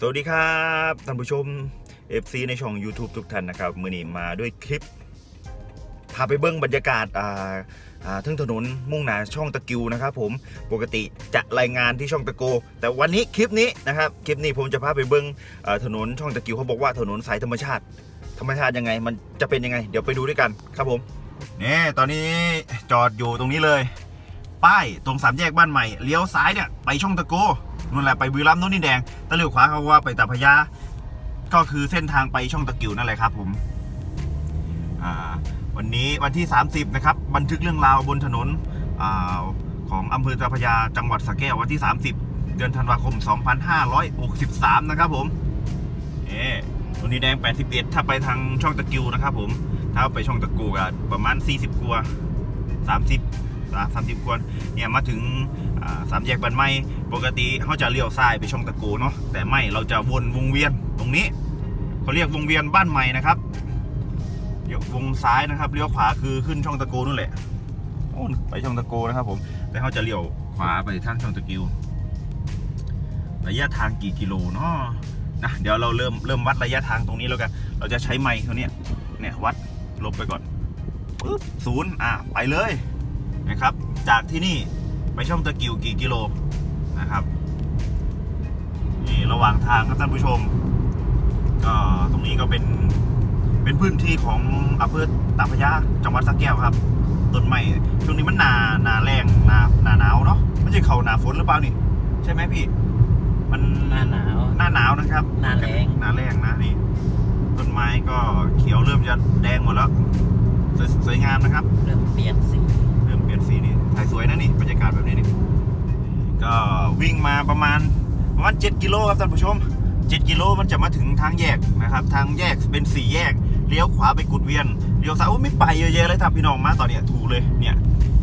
สวัสดีครับท่านผู้ชม FC ในช่อง YouTube ทุกท่านนะครับ มือนี้มาด้วยคลิป พาไปเบิ้งบรรยากาศอ่าอ่าทั้งถนนมุ่งหน้าช่องตะกิวนะครับผมปกติจะรายงานที่ช่องตะโก แต่วันนี้คลิปนี้นะครับคลิปนี้ผมจะพาไปเบิ้งอ่าถนนช่องตะกิวเขาบอกว่าถนนสายธรรมชาติ ธรรมชาติยังไง มันจะเป็นยังไง เดี๋ยวไปดูด้วยกันครับผมนี่ตอนนี้จอดอยู่ตรงนี้เลย ป้ายตรงสามแยกบ้านใหม่เลี้ยวซ้ายเนี่ยไปช่องตะโก นู่นแหละไปบุรีรัมย์โน่นนี่แดงตะเลียวขวาเขาว่าไปตาพยาก็คือเส้นทางไปช่องตะกิวนั่นแหละครับ ผมวันนี้วันที่ 30 นะครับ บันทึกเรื่องราวบนถนนอของอำเภอตาพยาจังหวัดสระแก้ววันที่ 30 เดือนธันวาคม 2563 นะครับ ผมเอ๊ตรงนี้แดง 81 ถ้าไปทางช่องตะกิวนะครับ ผม ถ้าไปช่องตะกูก็ประมาณ 40กว่า30 สามสิบกว่าเนี่ยมาถึงสามแยกบันไม้ปกติเขาจะเลี้ยวซ้ายไปช่องตะกูเนาะแต่ไม่เราจะวนวงเวียนตรงนี้เขาเรียกวงเวียนบ้านใหม่นะครับเดี๋ยววงซ้ายนะครับเลี้ยวขวาคือขึ้นช่องตะกูนู่นแหละโอ้ไปช่องตะกูนะครับผมแต่เขาจะเลี้ยวขวาไปทางช่องตะกิวระยะทางกี่กิโลเนาะนะเดี๋ยวเราเริ่มเริ่มวัดระยะทางตรงนี้แล้วกัน เราจะใช้ไมค์ตัวนี้เนี่ยวัดลบไปก่อนปึ๊บศูนย์อะไปเลย นะครับ จากที่นี่ไปช่องตะกิวกี่กิโลนะครับนี่ระหว่างทางครับท่านผู้ชมก็ตรงนี้ก็เป็นเป็นพื้นที่ของอำเภอตาพระยาจังหวัดสระแก้วครับต้นไม้ช่วงนี้มันหนาหนาแรงหนาหนาหนาวเนาะไม่ใช่เขาหนาฝนหรือเปล่านี่ ใช่ไหมพี่ มันหน้าหนาว หน้าหนาวนะครับหน้าแล้ง หนาแรงนะนี่ ต้นไม้ก็เขียวเริ่มจะแดงหมดแล้วสวยสวยงามนะครับ เริ่มเปลี่ยนสี เริ่มเปลี่ยนสีนี่ถ่ายสวยนะนี่บรรยากาศแบบนี้นี่ก็วิ่งมาประมาณประมาณ 7 กิโลครับท่านผู้ชม 7 กิโลมันจะมาถึงทางแยกนะครับ ทางแยกเป็นสี่แยก เลี้ยวขวาไปกุดเวียน เลี้ยวซ้ายโอ้ไม่ไปเยอะแยะเลยครับพี่น้องมาตอนเนี้ยถูกเลยเนี่ย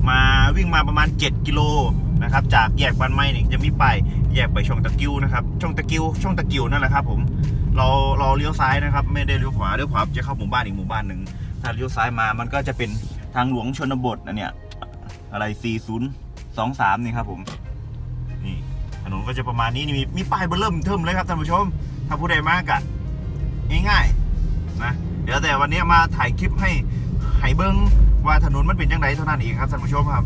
มาวิ่งมาประมาณ 7 กิโลนะครับ จากแยกบ้านไม้เนี่ยจะมีไปแยกไปช่องตะกิ้วนะครับ ช่องตะกิ้วช่องตะกิ้วนั่นแหละครับ ผม เราเราเลี้ยวซ้ายนะครับ ไม่ได้เลี้ยวขวา เลี้ยวขวาจะเข้าหมู่บ้านอีกหมู่บ้านหนึ่งถ้าเลี้ยวซ้ายมา มันก็จะเป็นทางหลวงชนบทนะเนี่ย อะไร 4023 นี่ครับผม นี่ถนนก็จะประมาณนี้นี่มีมีป้ายเบอร์เริ่มเทิมเลยครับท่านผู้ชม ถ้าผู้ใดมากอะง่ายๆนะ เดี๋ยวแต่วันนี้มาถ่ายคลิปให้ให้เบิ้งว่าถนนมันเป็นยังไงเท่านั้นเองครับท่านผู้ชมครับ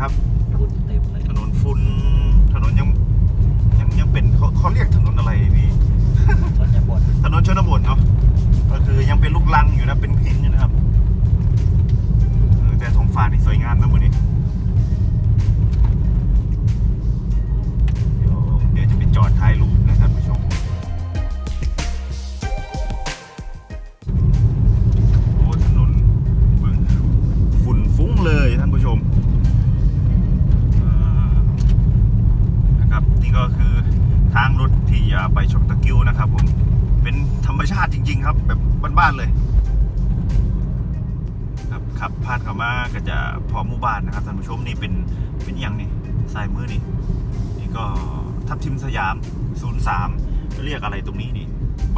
ครับฝุ่นเต็มเลยถนนฝุ่นถนนยังยังยังเป็นเขาเขาเรียกถนนอะไรพี่ชนบทถนนชนบทเนาะก็คือยังเป็นลูกลังอยู่นะเป็นหินอยู่นะครับเออแต่ท้องฟ้านี่สวยงามนะมือนี้ ไปช่องตะกิ้วนะครับผมเป็นธรรมชาติจริง ๆ ครับ แบบบ้านๆเลย ครับขับผ่านเข้ามาก็จะพอหมู่บ้านนะครับท่านผู้ชมนี่เป็นเป็นอย่างนี่สายมือนี่นี่ก็ทับทิมสยาม 03เรียกอะไรตรงนี้นี่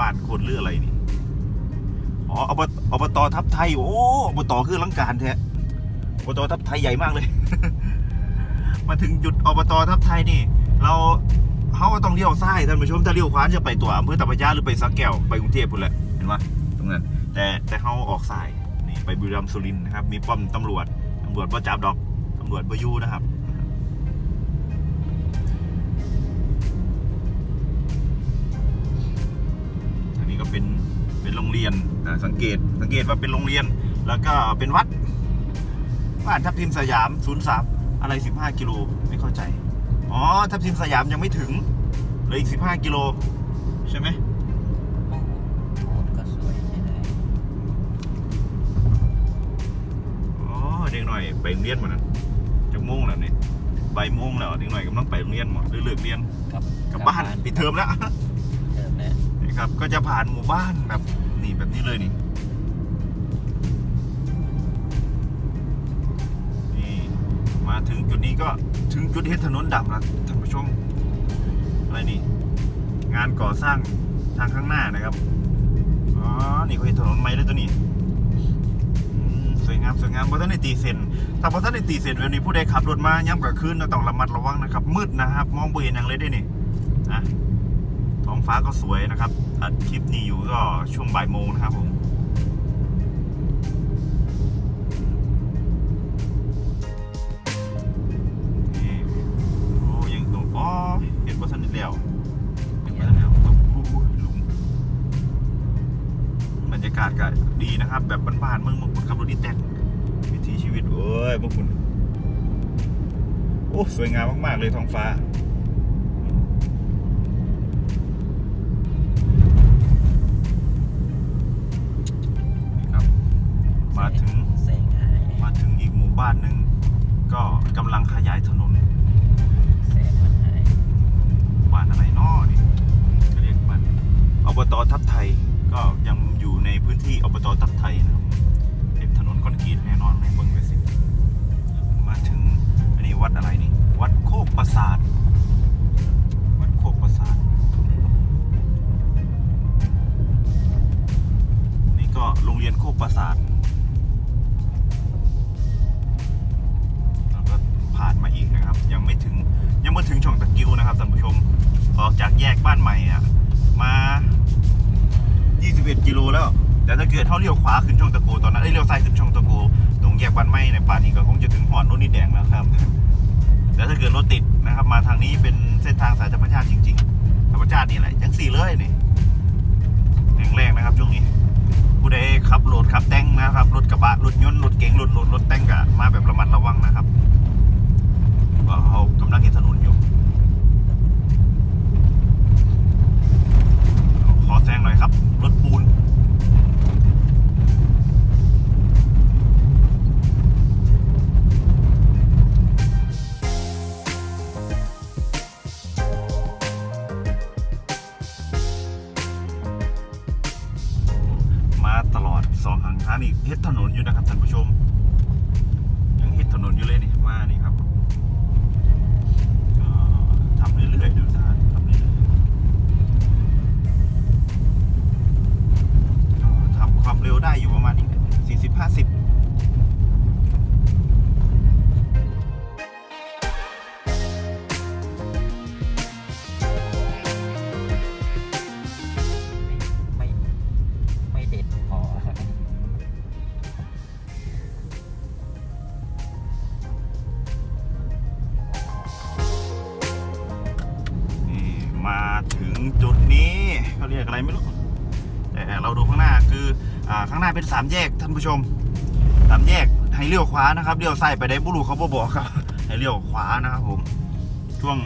บ้านคนหรืออะไรนี่อ๋ออบตอบตทับไทยโอ้อบตคือลังการแท้อบตทับไทยใหญ่มากเลย มาถึงจุดอบตทับไทยนี่ เรา เขาก็ต้องเลี้ยวซ้ายท่านผู้ชมถ้าเลี้ยวขวาจะไปตัวอำเภอตะพยาหรือไปสักแก้วไปกรุงเทพพุ่นแหละเห็นปะตรงนั้น แต่แต่เขาออกซ้ายนี่ไปบุรีรัมย์สุรินทร์นะครับ มีป้อมตำรวจตำรวจบ่จับดอกตำรวจบ่อยู่นะครับอันนี้ก็เป็นเป็นโรงเรียนสังเกตสังเกตว่าเป็นโรงเรียน แล้วก็เป็นวัดบ้านทับทิมสยาม03อะไร15กิโลไม่เข้าใจ อ๋อ ทับทิมสยามยังไม่ถึงเหลืออีก 15 กิโล ใช่ไหมโอ้โหโบสถ์ก็สวยใช่ไหมอ๋อ เด็กหน่อยไปโรงเรียนมานั้นจะโมงแล้วนี่ใบายโมงแล้วเด็กหน่อยกำลังไปโรงเรียนหมดหรือเลิกเรียนกลับกลับบ้านปิดเทอมแล้ว เดิมแล้วนี่ครับก็จะผ่านหมู่บ้านแบบนี่แบบนี้เลยนี่นี่ มาถึงจุดนี้ก็ ถึงจุดเฮ็ดถนนดำแล้วท่านผู้ชม อะไรนี่ งานก่อสร้างทางข้างหน้านะครับ อ๋อ นี่เขาเห็นถนนใหม่เลยตัวนี้สวยงามสวยงามพระท่านในตีเซนถ้าพระท่านในตีเซนแบบนี้ผู้ใดขับรถมาย้ำกับคืนต้องระมัดระวังนะครับ มืดนะครับ มองไม่เห็นอย่างเลยได้นี่นะท้องฟ้าก็สวยนะครับอัดคลิปนี้อยู่ก็ช่วงบ่ายโมงนะครับผมาศก็ดีนะครับ แบบบ้านๆเมืองเมืองคุณขับรถดีแท็กวิถีชีวิตเอ้ยเมืองคุณโอ้สวยงามมาก ๆ เลยท้องฟ้าครับมาถึงมาถึงอีกหมู่บ้านหนึ่ง ก็กำลังขยายถนนหายบ้านอะไรน้อนี่เรียกบ้านอบตทับไทย ก็ยังอยู่ในพื้นที่อบตทับไทยนะครับเป็นถนนคอนกรีตแน่นอนในเมืองไปสิมาถึงอันนี้วัดอะไรนี่ วัดโคกประสาท วัดโคกประสาท นี่ก็โรงเรียนโคกประสาทแล้วก็ผ่านมาอีกนะครับ ยังไม่ถึงยังไม่ถึงช่องตะกิวนะครับท่านผู้ชม ออกจากแยกบ้านใหม่อะ มา 21 กิโลแล้ว แต่ถ้าเกิดเขาเลี้ยวขวาขึ้นช่องตะโกตอนนั้นเอ้ยเลี้ยวซ้ายขึ้นช่องตะโกตรงแยกบ้านใหม่ในป่านนี้ก็คงจะถึงหอดรถนี่แดงแล้วครับ แต่ถ้าเกิดรถติดนะครับ มาทางนี้เป็นเส้นทางสายธรรมชาติจริง ๆ ธรรมชาตินี่แหละจังสี่เลยนี่แรงนะครับช่วงนี้ผู้ใดขับรถขับแต่งนะครับรถกระบะรถยนต์รถเก๋งรถรถรถแต่งกะมาแบบระมัดระวังนะครับว่าเขากำลังเห็นถนน 40 50านะครับเลี้ยวซ้ายไปได้บุรุเขาบอกครับให้เลี้ยวขวานะครับผมช่วง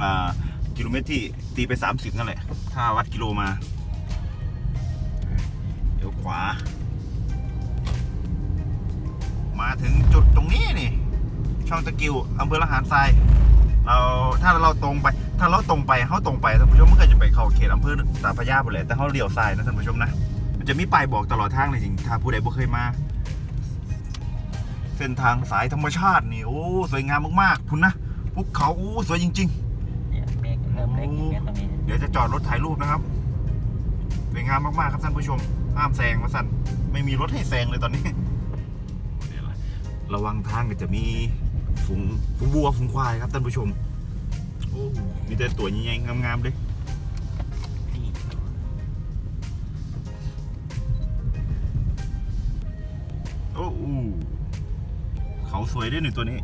กิโลเมตรที่ตีไป 30 นั่นแหละ ถ้าวัดกิโลมาเลี้ยวขวา มาถึงจุดตรงนี้นี่ ช่องตะกิวอำเภอละหารทราย เราถ้าเราตรงไป ถ้าเราตรงไปเขาตรงไปท่านผู้ชมมันก็จะไปเข้าเขตอำเภอตาพระยาไปเลยแต่เขาเลี้ยวซ้ายนะท่านผู้ชมนะ มันจะมีป้ายบอกตลอดทางเลยจริงถ้าผู้ใดบ่เคยมา เส้นทางสายธรรมชาตินี่โอ้สวยงามมากๆคุณนะภูเขาโอ้สวยจริง เนี่ยเมฆเริ่มเล็กอีกแล้วตรงนี้ๆ เดี๋ยวจะจอดรถถ่ายรูปนะครับสวยงามมากๆครับท่านผู้ชมห้ามแซงมาสั่นไม่มีรถให้แซงเลยตอนนี้เดี๋ยวละระวังทางก็จะมีฝูงฝูงวัวฝูงควายครับท่านผู้ชมโอ้มีแต่ตัวใหญ่ๆงามๆเลย เขาสวยด้วยหนึ่งตัวนี้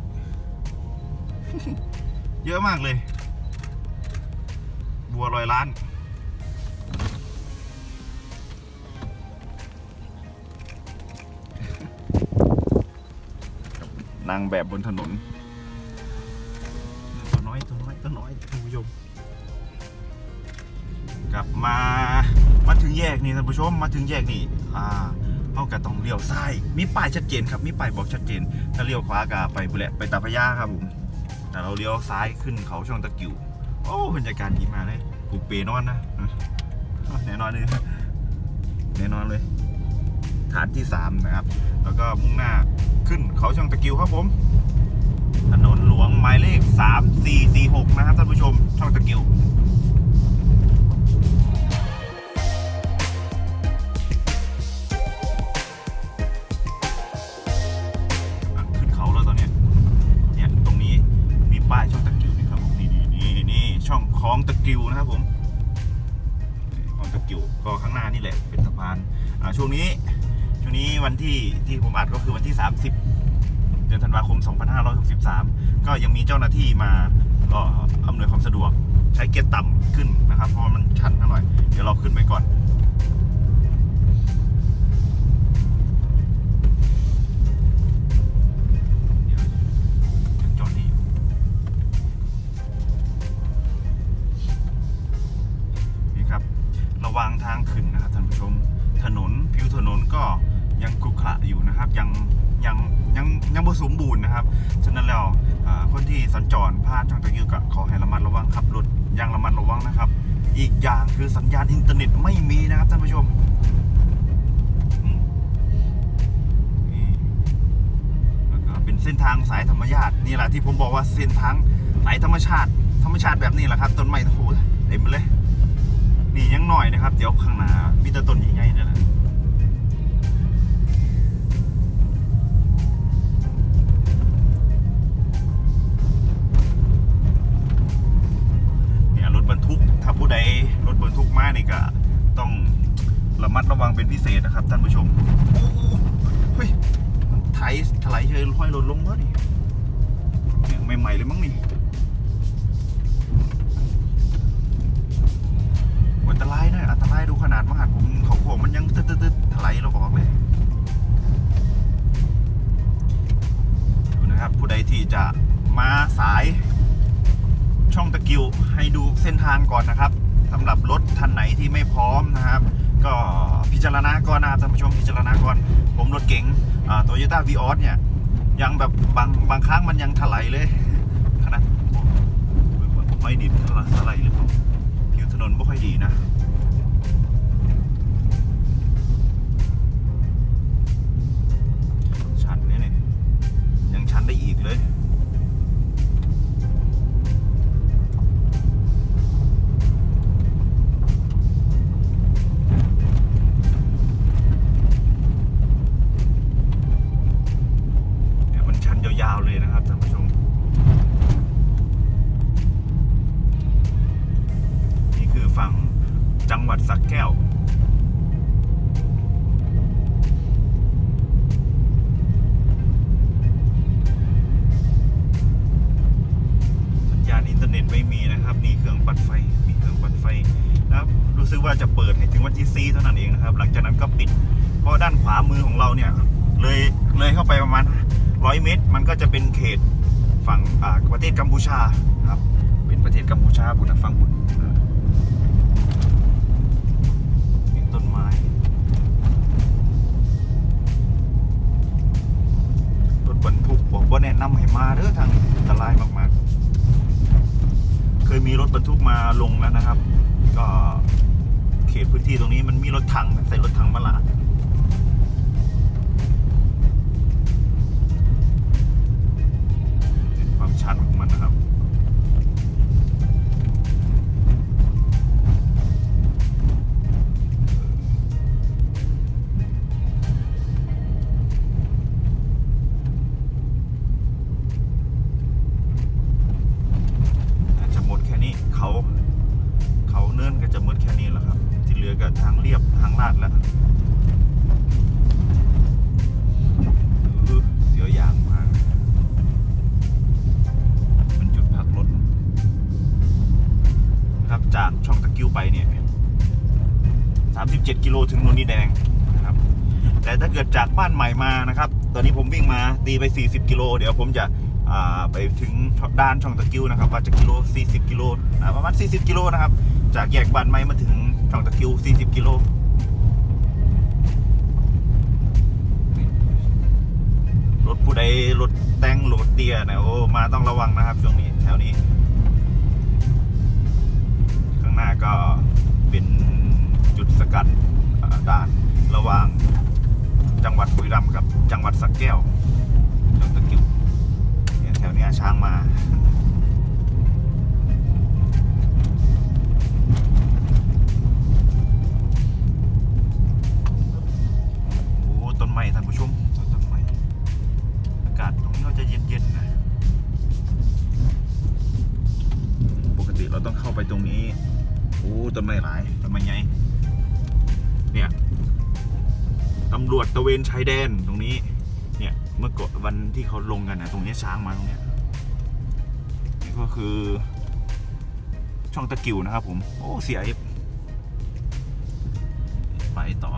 เยอะมากเลย บัวลอยล้าน นางแบบบนถนน ตัวน้อยตัวน้อยตัวน้อยท่านผู้ชมกลับมา มาถึงแยกนี่ท่านผู้ชม มาถึงแยกนี่ อ่า เขาก็ต้องเลี้ยวซ้ายมีป้ายชัดเจนครับมีป้ายบอกชัดเจน ถ้าเลี้ยวขวาก็ไปบุแหละไปตาพยาครับผมแต่เราเลี้ยวซ้ายขึ้นเขาช่องตะกิวโอ้บรรยากาศดีมากเลยผูกเปนอนนะแน่นอนเลยแน่นอนเลย ฐานที่สามนะครับ แล้วก็มุ่งหน้าขึ้นเขาช่องตะกิวครับผม ถนนหลวงหมายเลข 3446 นะครับท่านผู้ชมช่องตะกิว ที่มาก็อำนวยความสะดวกใช้เกียร์ต่ำขึ้นนะครับเพราะมันชันหน่อย เดี๋ยวเราขึ้นไปก่อน เส้นทางสายธรรมชาตินี่แหละที่ผมบอกว่าเส้นทางสายธรรมชาติ ธรรมชาติแบบนี้แหละครับต้นไม้โอ้โหเต็มไปเลย นี่ยังหน่อยนะครับ เดี๋ยวข้างหน้ามีแต่ต้นใหญ่ๆนี่แหละเนี่ยรถบรรทุกถ้าผู้ใดรถบรรทุกมานี่ก็ต้องระมัดระวังเป็นพิเศษนะครับท่านผู้ชมโอ้โหเฮ้ย ไถถลายเฉยห้อยรถลงแล้วนี่เนี่ยใหม่ๆเลยมั้งนี่อันตรายนะอันตรายดูขนาดมากผมเขาโค้งมันยังตึ๊ดตึ๊ดถลายเราออกเลยดูนะครับ ผู้ใดที่จะมาสายช่องตะกิวให้ดูเส้นทางก่อนนะครับสำหรับรถทันไหนที่ไม่พร้อมนะครับ ก็พิจารณาก่อนนะท่านผู้ชมพิจารณาก่อน ผมรถเก๋งโตโยต้าวีออสเนี่ยยังแบบบางบางครั้งมันยังถลายเลยขนาดไม่ดิบถลายหรือเปล่าผิวถนนไม่ค่อยดีนะ จะเปิดให้ถึงวันที่ซีเท่านั้นเองนะครับ หลังจากนั้นก็ปิด เพราะด้านขวามือของเราเนี่ย เลยเลยเข้าไปประมาณร้อยเมตร มันก็จะเป็นเขตฝั่งประเทศกัมพูชาครับ เป็นประเทศกัมพูชาบุญนะฟังบุญมีต้นไม้ รถบรรทุกบอกว่าแนะนำให้มาเด้อทางอันตรายมากๆ เคยมีรถบรรทุกมาลงแล้วนะครับ ก็ ขตพื้นที่ตรงนี้มันมีรถถังใส่รถถังมาลาดเป็นความชันของมันนะครับ เหลือก็ทางเรียบทางลาดแล้วเสียวยางมากเป็นจุดพักรถนะครับจากช่องตะกิ้วไปเนี่ย 37 กิโลถึงโนนนีแดงนะครับ แต่ถ้าเกิดจากบ้านใหม่มานะครับ ตอนนี้ผมวิ่งมาตีไป 40 กิโล เดี๋ยวผมจะไปถึงด้านช่องตะกิ้วนะครับว่าจะกิโล 40 กิโลประมาณ 40 กิโลนะครับ จากแยกบ้านไม้มาถึง ช่องตะกิ้ว40 กิโลรถผู้ใดรถแต่งรถเตี้ยนะโอ้มาต้องระวังนะครับ ช่วงนี้แถวนี้ ข้างหน้าก็เป็นจุดสกัดด่านระหว่างจังหวัดบุรีรัมย์กับจังหวัดสระแก้วช่องตะกิวเนี่ยแถวนี้ช้างมา ต้นไม้ท่านผู้ชมต้นไม้อากาศตรงนี้ก็จะเย็นๆนะปกติเราต้องเข้าไปตรงนี้โอ้ต้นไม้หลายต้นไม้ใหญ่เนี่ยตำรวจตะเวนชายแดนตรงนี้ เนี่ยเมื่อก่อนวันที่เขาลงกันนะตรงนี้ช้างมาตรงเนี้ยนี่ก็คือ ช่องตะกิวนะครับผม โอ้เสียไปต่อ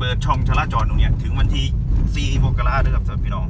เปิดช่องจราจรตรงเนี้ยถึงวันที่4มกราคมนะครับสำหรับพี่น้อง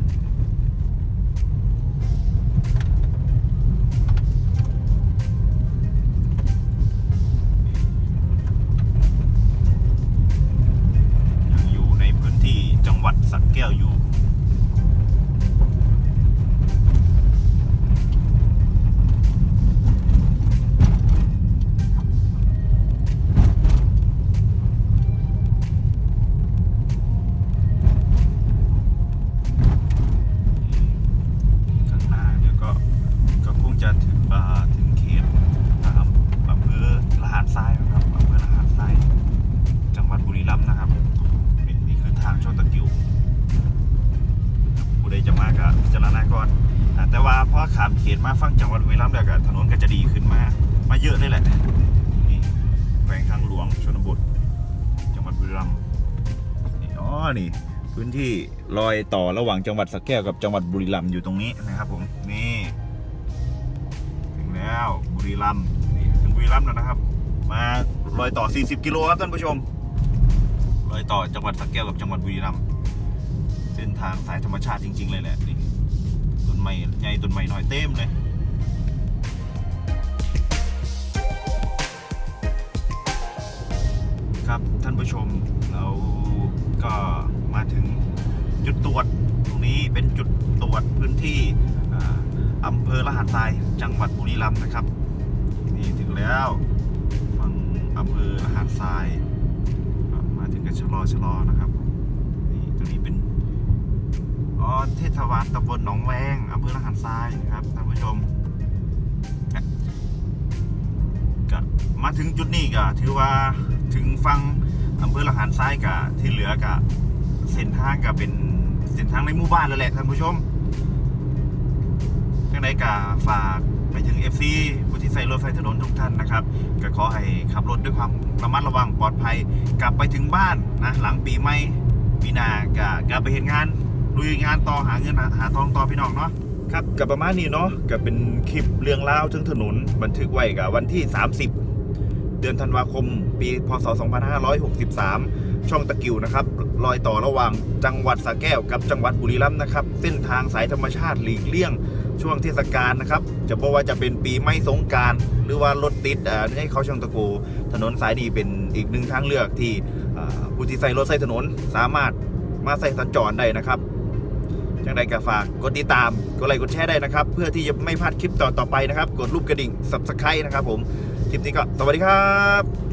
ขามเขตมาฟังจังหวัดบุรีรัมย์แล้วก็ถนนก็จะดีขึ้นมา มาเยอะเลยแหละนี่แขวงทางหลวงชนบท จังหวัดบุรีรัมย์นี่อ๋อนี่ พื้นที่รอยต่อระหว่างจังหวัดสแก้วกับจังหวัดบุรีรัมย์อยู่ตรงนี้นะครับ ผมนี่ถึงแล้วบุรีรัมย์นี่ถึงบุรีรัมย์แล้วนะครับ มารอยต่อ 40 กิโลครับท่านผู้ชมรอยต่อจังหวัดสแก้วกับจังหวัดบุรีรัมย์เส้นทางสายธรรมชาติจริง ๆ เลยแหละ ต้นไม้น้อยเต็มเลยครับท่านผู้ชมเราก็มาถึงจุดตรวจตรงนี้เป็นจุดตรวจพื้นที่อำเภอละหารทรายจังหวัดบุรีรัมย์นะครับ นี่ถึงแล้วฝั่งอำเภอละหารทรายมาถึงก็ชะลอชะลอนะครับนี่ตรงนี้เป็น อ๋อเทศบาลตำบลหนองแวงอำเภอละหารทรายนะครับท่านผู้ชมก็มาถึงจุดนี้ก็ถือว่าถึงฟังอำเภอละหารซ้ายกับที่เหลือกับเส้นทางก็เป็นเส้นทางในหมู่บ้านแล้วแหละท่านผู้ชมจังใดก็ฝากไปถึง FC ผู้ที่ใส่รถไฟถนนทุกท่านนะครับ ก็ขอให้ขับรถด้วยความระมัดระวังปลอดภัย กลับไปถึงบ้านนะหลังปีใหม่ปีหน้าก็กลับไปเห็นงาน ลุยงานต่อหาเงินหาทองต่อพี่น้องเนาะครับกับประมาณนี้เนาะก็เป็นคลิปเรื่องราถึงถนนบันทึกไว้กับวันที่ 30 เดือนธันวาคม ปีพศ 2563 ช่องตะกิวนะครับรอยต่อระหว่างจังหวัดสระแก้วกับจังหวัดบุรีรัมย์นะครับ เส้นทางสายธรรมชาติหลีกเลี่ยง ช่วงเทศกาลนะครับ จะบอกว่าจะเป็นปีไม่สงการหรือว่ารถติดอ่าให้เขาช่องตะโกถนนสายนี้เป็นอีกหนึ่งทางเลือกที่ผู้ที่ใส่รถใส่ถนนสามารถมาใส่สัญจรได้นะครับ จังใดก็ฝากกดติดตาม กดไลค์กดแชร์ได้นะครับ เพื่อที่จะไม่พลาดคลิปต่อๆไปนะครับ กดรูปกระดิ่ง subscribe นะครับผม คลิปนี้ก็สวัสดีครับ